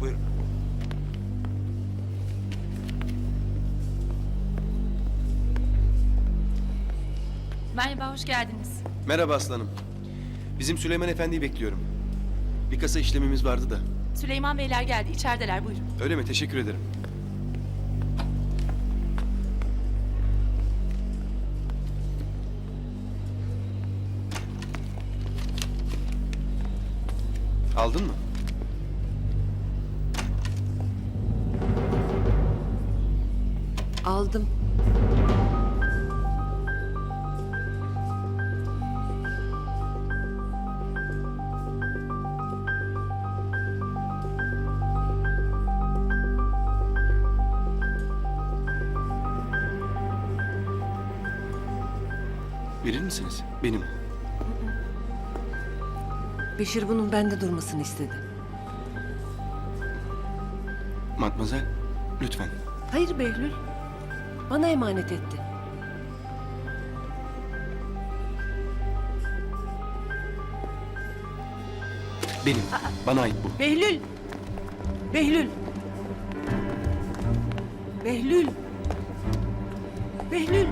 Buyurun. Merhaba, hoş geldiniz. Merhaba aslanım. Bizim Süleyman Efendi'yi bekliyorum. Bir kasa işlemimiz vardı da. Süleyman Beyler geldi, içerideler buyurun. Öyle mi? Teşekkür ederim. Aldın mı? Aldım. Verir misiniz? Benim. Beşir bunun bende durmasını istedi. Matmazel, lütfen. Hayır Behlül. Bana emanet etti. Benim. Bana ait bu. Behlül! Behlül! Behlül! Behlül!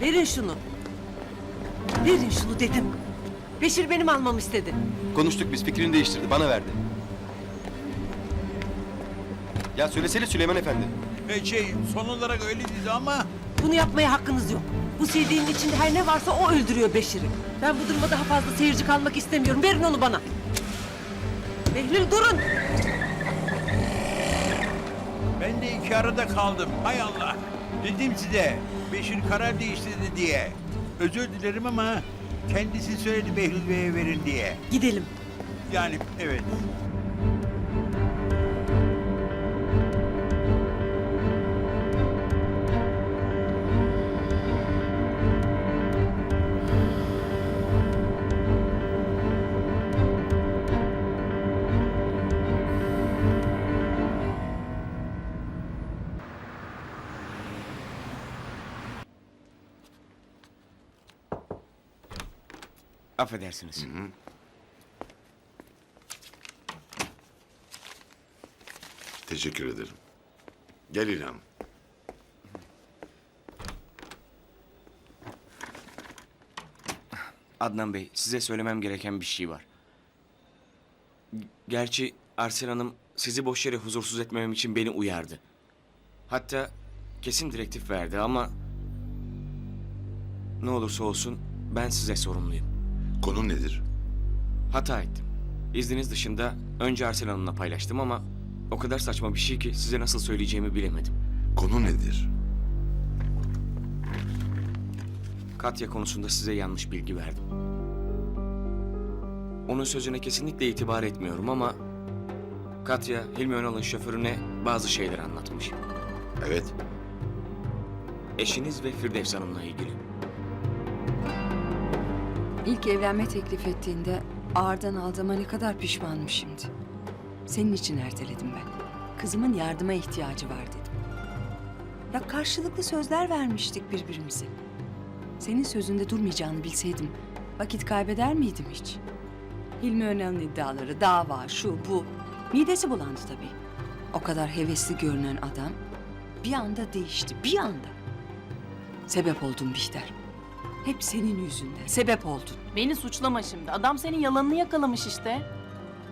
Verin şunu. Verin şunu dedim. Beşir benim almamı istedi. Konuştuk biz. Fikrini değiştirdi. Bana verdi. Ya söylesene Süleyman Efendi. E, şey son olarak öyle dedi ama Bunu yapmaya hakkınız yok. Bu CD'nin içinde her ne varsa o öldürüyor Beşir'i. Ben bu duruma daha fazla seyirci kalmak istemiyorum. Verin onu bana. Behlül durun. ben de iki arada kaldım. Hay Allah. Dedim size Beşir karar değiştirdi diye. Özür dilerim ama kendisi söyledi Behlül Bey'e verin diye. Gidelim. Yani evet. Affedersiniz. Teşekkür ederim. Gel İlhan. Adnan Bey, size söylemem gereken bir şey var. Gerçi Arsel Hanım sizi boş yere huzursuz etmemem için beni uyardı. Hatta kesin direktif verdi ama... Ne olursa olsun ben size sorumluyum. Konu nedir? Hata ettim. İzniniz dışında önce Arsel Hanım'la paylaştım ama... O kadar saçma bir şey ki size nasıl söyleyeceğimi bilemedim. Konu nedir? Katya konusunda size yanlış bilgi verdim. Onun sözüne kesinlikle itibar etmiyorum ama... Katya, Hilmi Önal'ın şoförüne bazı şeyler anlatmış. Evet. Eşiniz ve Firdevs Hanım'la ilgili. İlk evlenme teklif ettiğinde ağırdan aldığıma ne kadar pişmanım şimdi. Senin için erteledim ben. Kızımın yardıma ihtiyacı var dedim. Ya karşılıklı sözler vermiştik birbirimize. Senin sözünde durmayacağını bilseydim vakit kaybeder miydim hiç? Hilmi Önal'ın iddiaları, dava, şu bu. Midesi bulandı tabii. O kadar hevesli görünen adam bir anda değişti, bir anda. Sebep oldun Bihter. Hep senin yüzünden. Sebep oldun. Beni suçlama şimdi. Adam senin yalanını yakalamış işte.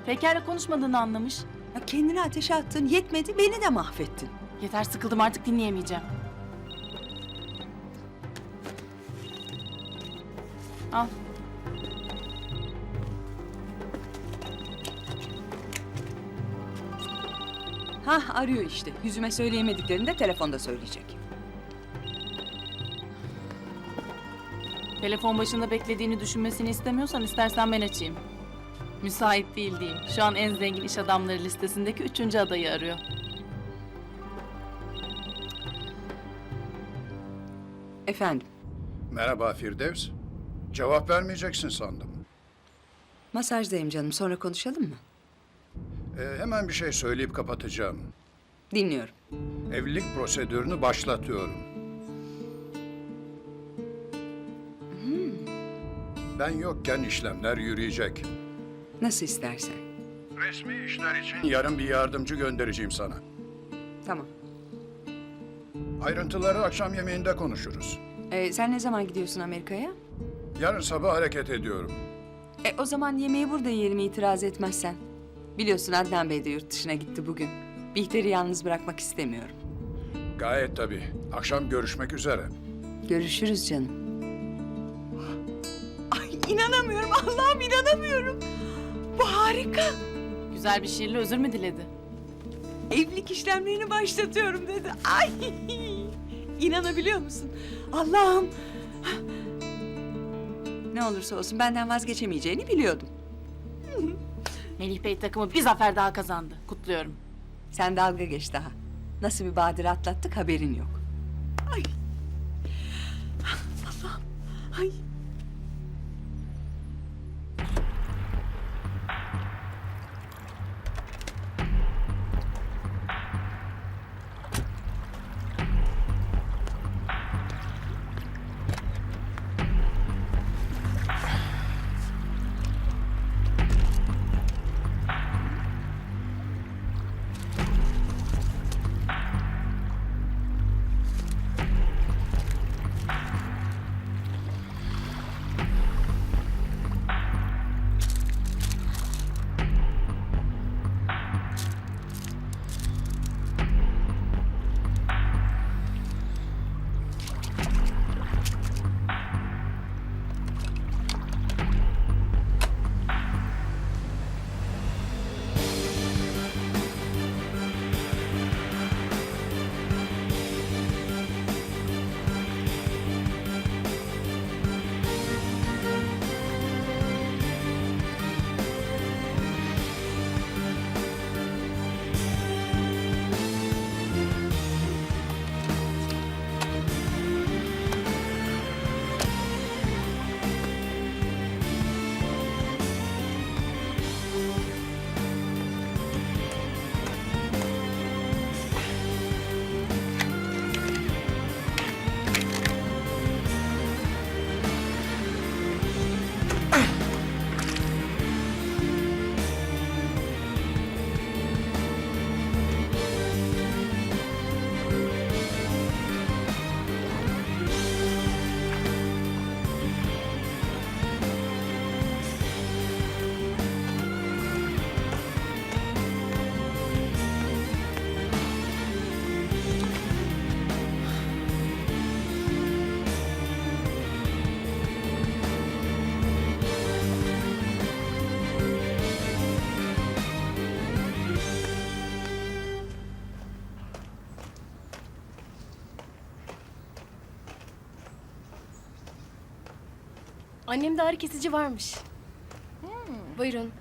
Peker'le konuşmadığını anlamış. Ya kendini ateşe attın yetmedi beni de mahvettin. Yeter sıkıldım artık dinleyemeyeceğim. Al. Hah arıyor işte. Yüzüme söyleyemediklerini de telefonda söyleyecek. Telefon başında beklediğini düşünmesini istemiyorsan istersen ben açayım. Müsait değil diyeyim. Şu an en zengin iş adamları listesindeki üçüncü adayı arıyor. Efendim, Merhaba Firdevs. Cevap vermeyeceksin sandım. masajdayım canım. Sonra konuşalım mı? Ee, hemen bir şey söyleyip kapatacağım. Dinliyorum. Evlilik prosedürünü başlatıyorum. Ben yokken işlemler yürüyecek. Nasıl istersen. Resmi işler için yarın bir yardımcı göndereceğim sana. Tamam. Ayrıntıları akşam yemeğinde konuşuruz. Ee, sen ne zaman gidiyorsun Amerika'ya? Yarın sabah hareket ediyorum. E, o zaman yemeği burada yiyelim itiraz etmezsen. Biliyorsun Adnan Bey de yurt dışına gitti bugün. Bihter'i yalnız bırakmak istemiyorum. Gayet tabii. Akşam görüşmek üzere. Görüşürüz canım. Ay inanamıyorum Allah'ım inanamıyorum. Bu harika. Güzel bir şiirle özür mü diledi? Evlilik işlemlerini başlatıyorum dedi. Ay inanabiliyor musun? Allah'ım Ne olursa olsun benden vazgeçemeyeceğini biliyordum. Melih Bey takımı bir zafer daha kazandı. Kutluyorum. Sen dalga geç daha. Nasıl bir badire atlattık haberin yok. ay Annemde ağrı kesici varmış. buyurun.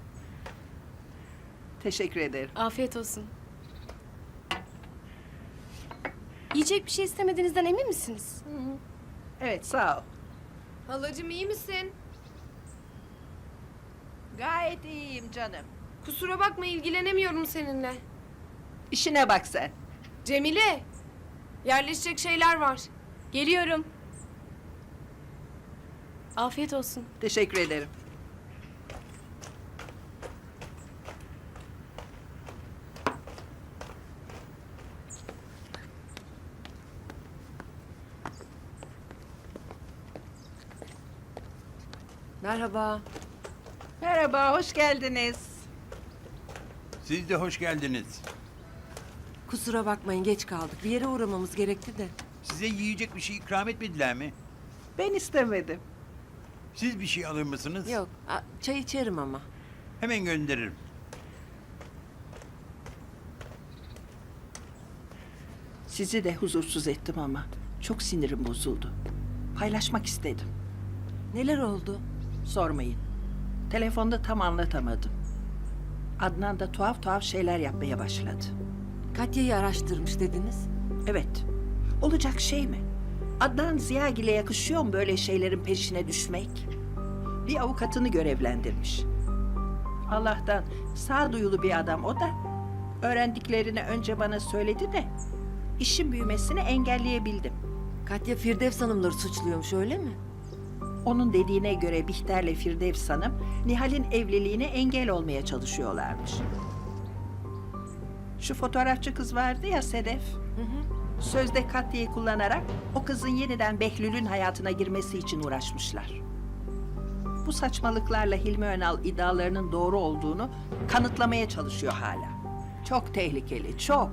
Teşekkür ederim. Afiyet olsun. Yiyecek bir şey istemediğinizden emin misiniz? Evet sağ ol. Halacığım iyi misin? Gayet iyiyim canım. Kusura bakma ilgilenemiyorum seninle. İşine bak sen. Cemile, yerleşecek şeyler var. Geliyorum. Afiyet olsun. Teşekkür ederim. merhaba. Merhaba, hoş geldiniz. Siz de hoş geldiniz. Kusura bakmayın geç kaldık. Bir yere uğramamız gerekti de. Size yiyecek bir şey ikram etmediler mi? Ben istemedim. Siz bir şey alır mısınız? Yok a- çay içerim ama. Hemen gönderirim. Sizi de huzursuz ettim ama çok sinirim bozuldu. Paylaşmak istedim. Neler oldu? Sormayın. Telefonda tam anlatamadım. Adnan da tuhaf tuhaf şeyler yapmaya başladı. Katya'yı araştırmış dediniz. Evet. Olacak şey mi? Adnan Ziyagil'e yakışıyor mu böyle şeylerin peşine düşmek? Bir avukatını görevlendirmiş. Allah'tan sağduyulu bir adam o da. Öğrendiklerini önce bana söyledi de işin büyümesini engelleyebildim. Katya Firdevs Hanımları suçluyormuş öyle mi? Onun dediğine göre Bihter'le Firdevs Hanım, Nihal'in evliliğine engel olmaya çalışıyorlarmış. Şu fotoğrafçı kız vardı ya Sedef. Sözde Katya'yı kullanarak o kızın yeniden Behlül'ün hayatına girmesi için uğraşmışlar. Bu saçmalıklarla Hilmi Önal iddialarının doğru olduğunu kanıtlamaya çalışıyor hala. Çok tehlikeli, çok.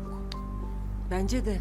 Bence de.